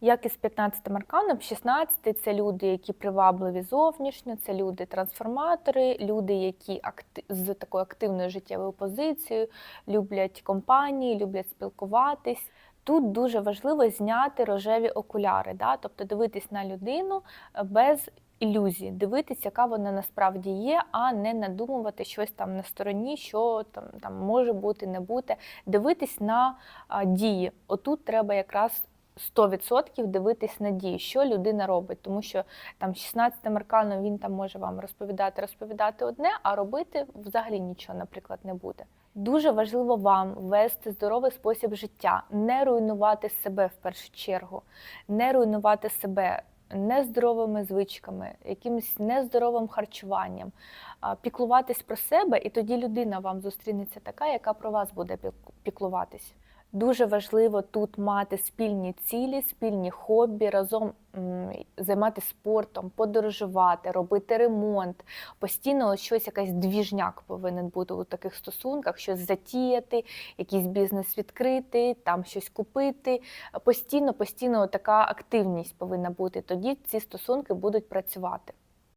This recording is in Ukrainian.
Як і з 15 арканом, 16 це люди, які привабливі зовнішньо, це люди трансформатори, люди, які з такою активною життєвою позицією, люблять компанії, люблять спілкуватись. Тут дуже важливо зняти рожеві окуляри, да? тобто дивитись на людину е, без ілюзій, дивитись, яка вона насправді є, а не надумувати щось там на стороні, що там, там може бути, не бути. Дивитись на а, дії. Отут треба якраз 100% дивитись на дії, що людина робить, тому що там 16 арканом він там може вам розповідати, розповідати одне, а робити взагалі нічого, наприклад, не буде. Дуже важливо вам вести здоровий спосіб життя, не руйнувати себе в першу чергу, не руйнувати себе нездоровими звичками, якимось нездоровим харчуванням, піклуватись про себе, і тоді людина вам зустрінеться така, яка про вас буде пік- піклуватись. Дуже важливо тут мати спільні цілі, спільні хобі, разом займатися спортом, подорожувати, робити ремонт. Постійно щось, якась двіжняк повинен бути у таких стосунках, щось затіяти, якийсь бізнес відкрити, там щось купити. Постійно, постійно така активність повинна бути. Тоді ці стосунки будуть працювати.